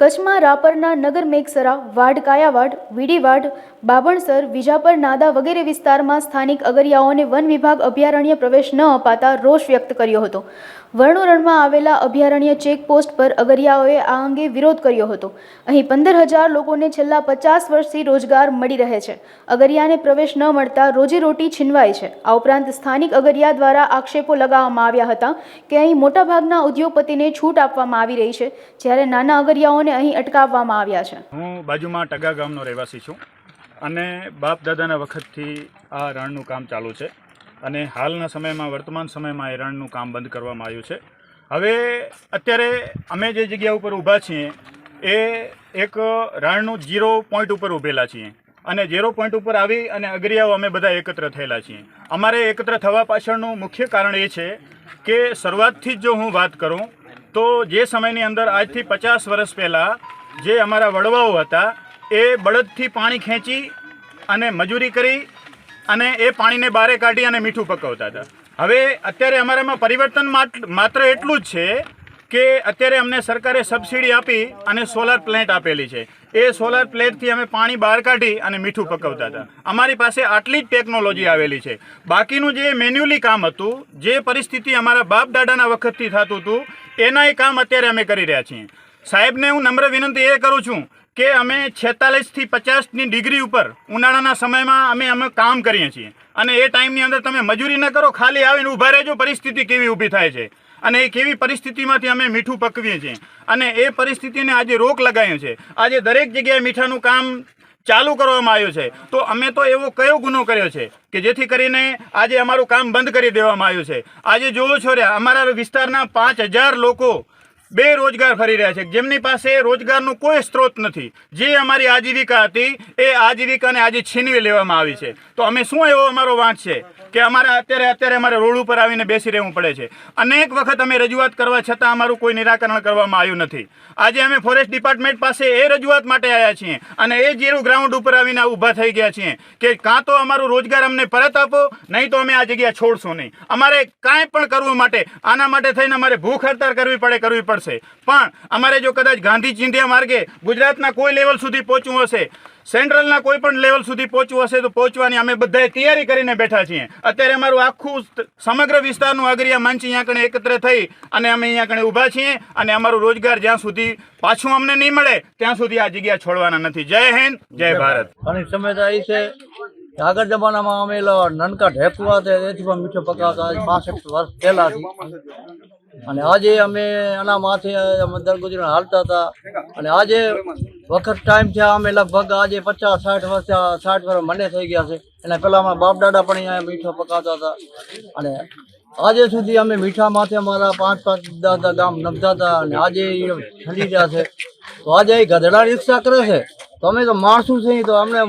કચ્છમાં રાપરના નગર મેઘસરા, વાડ કાયાવાડ, વીડીવાડ, બાબણસર, વિજાપર, નાદા વગેરે વિસ્તારમાં સ્થાનિક અગરિયાઓને વન વિભાગ અભયારણ્ય પ્રવેશ ન અપાતા રોષ વ્યક્ત કર્યો હતો. વર્ણોરણમાં આવેલા અભયારણ્ય ચેકપોસ્ટ પર અગરિયાઓએ આ અંગે વિરોધ કર્યો હતો. અહીં પંદર હજાર લોકોને છેલ્લા પચાસ વર્ષથી રોજગાર મળી રહે છે. અગરિયાને પ્રવેશ ન મળતા રોજીરોટી છીનવાય છે. આ ઉપરાંત સ્થાનિક અગરિયા દ્વારા આક્ષેપો લગાવવામાં આવ્યા હતા કે અહીં મોટાભાગના ઉદ્યોગપતિને છૂટ આપવામાં આવી રહી છે. જ્યારે નાના અગરિયાઓને અહીં અટકાવવામાં આવ્યા છે. હું બાજુમાં ટગા ગામનો રહેવાસી છું અને બાપ દાદાના વખતથી આ રણનું કામ ચાલુ છે અને હાલના સમયમાં, વર્તમાન સમયમાં એ રણનું કામ બંધ કરવામાં આવ્યું છે. હવે અત્યારે અમે જે જગ્યા ઉપર ઊભા છીએ એ એક રણનું જીરો પોઈન્ટ ઉપર ઊભેલા છીએ અને ઝીરો પોઈન્ટ ઉપર આવી અને અગરિયાઓ અમે બધા એકત્ર થયેલા છીએ. અમારે એકત્ર થવા પાછળનું મુખ્ય કારણ એ છે કે શરૂઆતથી જ જો હું વાત કરું તો જે સમયની અંદર આજથી પચાસ વર્ષ પહેલાં જે અમારા વડવાઓ હતા, એ બળદથી પાણી ખેંચી અને મજૂરી કરી અને એ પાણીને બારે કાઢી અને મીઠું પકવતા હતા. હવે અત્યારે અમારામાં પરિવર્તન માત્ર એટલું જ છે કે અત્યારે અમને સરકારે સબસિડી આપી અને સોલાર પ્લેન્ટ આપેલી છે. એ સોલાર પ્લેટથી અમે પાણી બહાર કાઢી અને મીઠું પકવતા હતા. અમારી પાસે આટલી જ ટેકનોલોજી આવેલી છે. બાકીનું જે મેન્યુઅલી કામ હતું, જે પરિસ્થિતિ અમારા બાપ દાદાના વખતથી થતું હતું એનાય કામ અત્યારે અમે કરી રહ્યા છીએ. સાહેબને હું નમ્ર વિનંતી એ કરું છું કે અમે છેતાલીસથી પચાસની ડિગ્રી ઉપર ઉનાળાના સમયમાં અમે અમે કામ કરીએ છીએ. અને એ ટાઈમની અંદર તમે મજૂરી ન કરો, ખાલી આવીને ઊભા રહેજો, પરિસ્થિતિ કેવી ઊભી થાય છે. અને એ કેવી પરિસ્થિતિમાંથી અમે મીઠું પકવીએ છીએ. અને એ પરિસ્થિતિને આજે રોક લગાવ્યો છે આજે દરેક જગ્યાએ મીઠાનું કામ ચાલુ કરવામાં આવ્યું છે. તો અમે તો એવો કયો ગુનો કર્યો છે કે જેથી કરીને આજે અમારું કામ બંધ કરી દેવામાં આવ્યું છે. આજે જોવો છો રે, અમારા વિસ્તારના પાંચ લોકો બેરોજગાર ફરી રહ્યા છે. જેમની પાસે રોજગારનો કોઈ સ્ત્રોત નથી. જે અમારી આજીવિકા હતી, એ આજીવિકાને આજે છીનવી લેવામાં આવી છે. તો અમે શું એવો અમારો વાંક છે? કે અમારે અત્યારે અત્યારે અમારે રોડ ઉપર આવીને બેસી રહેવું પડે છે. અનેક વખત અમે રજૂઆત કરવા છતાં અમારું કોઈ નિરાકરણ કરવામાં આવ્યું નથી. આજે અમે ફોરેસ્ટ ડિપાર્ટમેન્ટ પાસે એ રજૂઆત માટે આવ્યા છીએ અને એ જેવું ગ્રાઉન્ડ ઉપર આવીને ઊભા થઈ ગયા છીએ કે કાં તો અમારું રોજગાર અમને પરત આપો, નહીં તો અમે આ જગ્યા છોડશું નહીં. અમારે કાંઈ પણ કરવું માટે, આના માટે થઈને અમારે ભૂખ હડતાળ કરવી પડે, કરવી પડશે પણ અમારે જો કદાચ ગાંધી ચિંધ્યા માર્ગે ગુજરાતના કોઈ લેવલ સુધી પહોંચવું હશે સેન્ટ્રલના કોઈ પણ લેવલ સુધી પહોંચવું હશે તો પહોંચવાની અમે બધાએ તૈયારી કરીને બેઠા છીએ. અત્યારે અમારું આખું સમગ્ર વિસ્તારનું આગરિયા મંચ અહીંયા કણે એકત્ર થઈ અને અમે અહીંયા કણે ઊભા છીએ અને અમારું રોજગાર જ્યાં સુધી પાછું અમને નહીં મળે ત્યાં સુધી આ જગ્યા છોડવાના નથી. જય હિન્દ જય ભારત. અને સમયતા એ છે આગળ જમાનામાં અમે નનકા ઢેકવા પણ મીઠો પકાવતા પાસઠ વર્ષ પહેલાથી. અને આજે અમે આના માથે દરગુજરા હાલતા હતા. અને આજે વખત ટાઈમ થયા, અમે લગભગ આજે પચાસ, સાઠ વર્ષ સાઠ વર્ષ મને થઈ ગયા છે. એના પહેલાં અમારા બાપ દાદા પણ અહીંયા મીઠો પકાવતા હતા. અને આજે સુધી અમે મીઠા માથે અમારા પાંચ પાંચ દાદા ગામ નમતા હતા અને આજે ઠંડી રહ્યા છે. તો આજે એ ગધડા રિક્ષા કરે છે. તો અમે તો માણસું છે તો અમને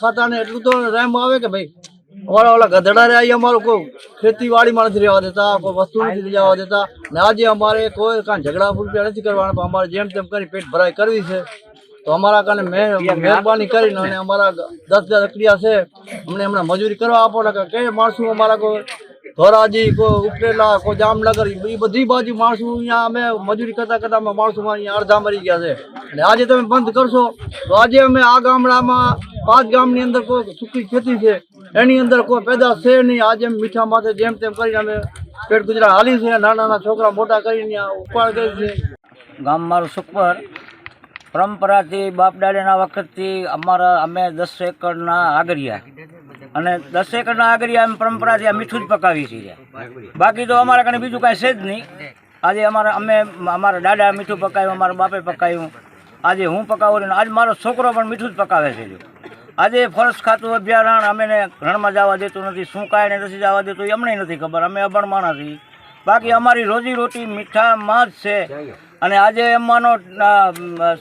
ખાતાને એટલું તો રેમ આવે કે ભાઈ અમારા ઓલા ગધડા રહ્યા અમારો અમારું કોઈ ખેતીવાડી માણસ રહેવા દેતા કોઈ વસ્તુ નથી જવા દેતા. ને આજે અમારે કોઈ કાંઈ ઝઘડા ફૂલપિયા નથી કરવાના પણ અમારે જેમ તેમ કરી પેટ ભરાઈ કરવી છે. તો અમારા કાને મેં મહેરબાની કરીને અને અમારા દસ દસ અકડિયા છે અમને હમણાં મજૂરી કરવા આપો ને કે માણસો અમારા કોઈ ધોરાજી કોઈ ઉપરેલા કોઈ જામનગર એ બધી બાજુ માણસો અહીંયા અમે મજૂરી કરતા કરતા અમે માણસો અહીંયા અડધા મરી ગયા છે. અને આજે તમે બંધ કરશો તો આજે અમે આ ગામડામાં પાંચ ગામની અંદર કોઈ સૂકી ખેતી છે. એની અંદર કોઈ પેદા છે નહીં. આજે મીઠા માથે જેમ તેમ કરીને અમે પેટ ગુજરાત હાલી છે. નાના નાના છોકરા મોટા કરીને ઉપાડ કરી છે. ગામ મારું સુખપર. પરંપરાથી બાપ દાદાના વખતથી અમારા અમે દસ એકરના આગરિયા. અને દસ એકરના આગરિયા અમે પરંપરાથી આ મીઠું જ પકાવી છીએ. બાકી તો અમારા કને બીજું કાંઈ છે જ નહીં. આજે અમારા અમે, અમારા દાદા મીઠું પકાવ્યું અમારા બાપે પકાવ્યું આજે હું પકાવું આજ મારો છોકરો પણ મીઠું જ પકાવે છે જો. આજે ફોરેસ્ટ ખાતું અભ્યારણ અમે રણમાં જવા દેતું નથી શું કાંઈ નથી જવા દેતું એમને નથી ખબર અમે અભણ માણસ. છીએ બાકી અમારી રોજી રોટી મીઠામાં જ છે અને આજે એમાંનો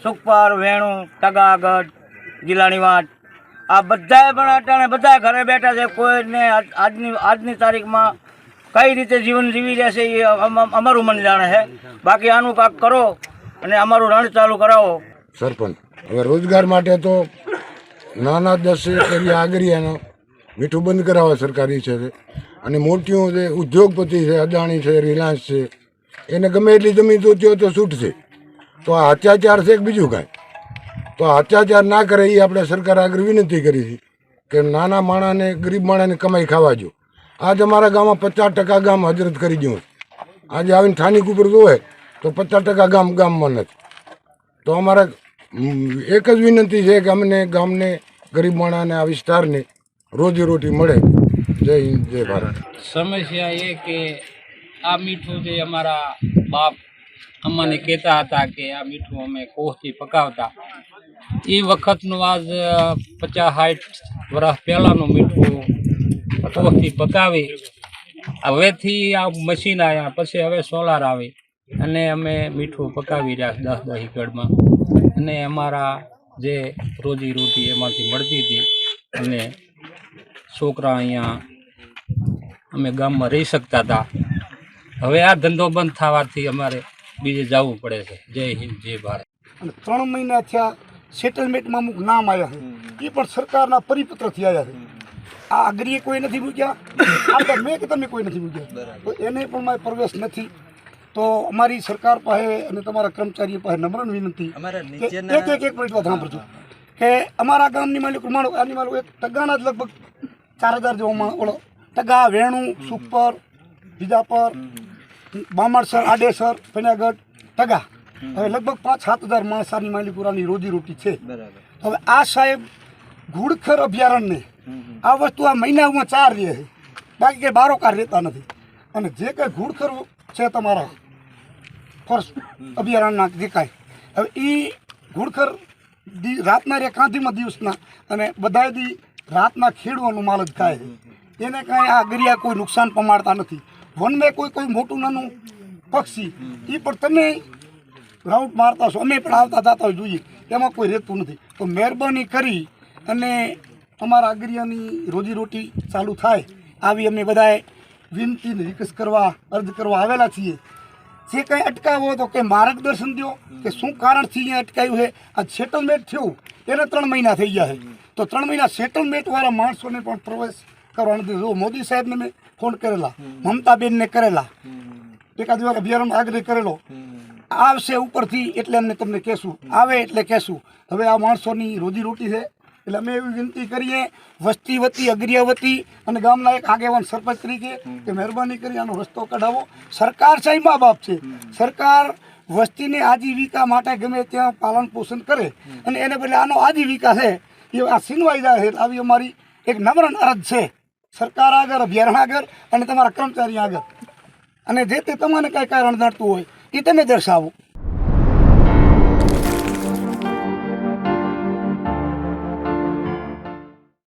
સુખપાર વેણું ટગાગઢ ગીલાણી વાટ આ બધાએ પણ અટાણે બધા ઘરે બેઠા છે. કોઈને આજની આજની તારીખમાં કઈ રીતે જીવન જીવી રહ્યા છે એ અમ- અમ- અમારું મન જાણે છે. બાકી આનું કાંક કરો અને અમારું રણ ચાલુ કરાવો. સરપંચ હવે રોજગાર માટે તો નાના દસ એકરિયા આગરિયાનો મીઠું બંધ કરાવવા સરકારી છે અને મોટીઓ છે, ઉદ્યોગપતિ છે, અદાણી છે, રિલાયન્સ છે. એને ગમે એટલી જમીન તો ત્યો તો છૂટશે. તો આ અત્યાચાર છે કે બીજું કાંઈ? તો અત્યાચાર ના કરે એ આપણે સરકાર આગળ વિનંતી કરી છે કે નાના માણાને, ગરીબ માણાને કમાઈ ખાવા જો. આજ અમારા ગામમાં પચાસ ટકા ગામ હજરત કરી દઉં આજે આવીને સ્થાનિક ઉપર જોવે તો પચાસ ટકા ગામ ગામમાં નથી. તો અમારા એક જ વિનંતી છે કે અમને ગામને ગરીબ માણાને આ વિસ્તારને રોજીરોટી મળે. જય હિન્દ, જય ભારત. સમસ્યા એ કે આ મીઠું જે અમારા બાપ અમને કહેતા હતા કે આ મીઠું અમે કોહથી પકાવતા, એ વખતનું આજ પચાસ સાઠ વર્ષ પહેલાંનું મીઠું કોહથી પકાવી. હવેથી આ મશીન આવ્યા પછી હવે સોલાર આવી. અને અમે મીઠું પકાવી રહ્યા દસ દસ એકડમાં અને અમારા જે રોજી રોટી એમાંથી મળતી હતી અને છોકરા અહીંયા અમે ગામમાં રહી શકતા હતા. હવે આ ધંધો બંધ થવાથી અમારે બીજે જવું પડે છે. જય હિન્દ, જય ભારત. અને ત્રણ મહિના થયા સેટલમેન્ટમાં અમુક નામ આવ્યા છે. એ પણ સરકારના પરિપત્રથી આવ્યા છે. આ અગ્રીએ કોઈ નથી મૂક્યા. મેં કે તમે કોઈ નથી મૂક્યા. એને પણ મારે પ્રવેશ નથી. તો અમારી સરકાર પાસે અને તમારા કર્મચારીઓ પાસે નમ્ર વિનંતી એક એક એક મિનિટ વાત સાંભળજો. કે અમારા ગામની માલિક માણો આની માલિક એક ટગાના જ લગભગ ચાર હજાર જેવો ઓળો ટગા વેણું સુપર બીજાપર બામણસર આડેસર પન્યાગઢ ટગા હવે લગભગ પાંચ સાત હજાર માણસાની માલિકુરાની રોજીરોટી છે. હવે આ સાહેબ ઘુડખર અભયારણ્યને આ વસ્તુ આ મહિનામાં ચાર રહે બાકી કે બારોકાર રહેતા નથી. અને જે કંઈ ઘુડખર છે તમારા ફોરેસ્ટ અભયારણ્યના દેખાય. હવે એ ઘુડખર દી રાતના રે કાંધીમાં દિવસના અને બધાય દી રાતના ખેડવાનું માલ જ ખાય છે. એને કાંઈ આ ગરિયા કોઈ નુકસાન પમાડતા નથી. વનમાં કોઈ કોઈ મોટું નાનું પક્ષી એ પણ તમે રાઉન્ડ મારતા છો અમે પણ આવતા જતા હોય જોઈએ. એમાં કોઈ રહેતું નથી. તો મહેરબાની કરી અને અમારા આગરિયાની રોજીરોટી ચાલુ થાય. આવી અમે બધાએ વિનંતી ને રિક્વેસ્ટ કરવા અર્જ કરવા આવેલા છીએ. જે કંઈ અટકાવો તો કે માર્ગદર્શન દો કે શું કારણથી અહીંયા અટકાયું છે? આ સેટલમેન્ટ થયું, એને ત્રણ મહિના થઈ ગયા છે. તો ત્રણ મહિના સેટલમેન્ટવાળા માણસોને પણ પ્રવેશ કરવાનું નથી મોદી સાહેબને મેં ફોન કરેલા, મમતાબેનને કરેલા, એકાદ વાર અભિયાન આગ્રહ કરેલો, આવશે ઉપરથી એટલે અમને તમને કહેશું. આવે એટલે કહેશું. હવે આ માણસોની રોજીરોટી છે. એટલે અમે એવી વિનંતી કરીએ, વસ્તી વતી અગ્રિયવતી અને ગામના એક આગેવાન સરપંચ તરીકે કે મહેરબાની કરી આનો રસ્તો કઢાવો. સરકાર છે મા બાપ છે. સરકાર વસ્તીને આજીવિકા માટે ગમે ત્યાં પાલન પોષણ કરે અને એને બદલે આનો આજીવિકા છે, એ આ સિનવાઈ જાય છે આવી અમારી એક નમ્ર અરજ છે. સરકાર આગળ, અભિયારણ આગળ અને તમારા કર્મચારી આગળ. અને જે તે તમને કાંઈ કારણ નડતું હોય, એ તમે દર્શાવો.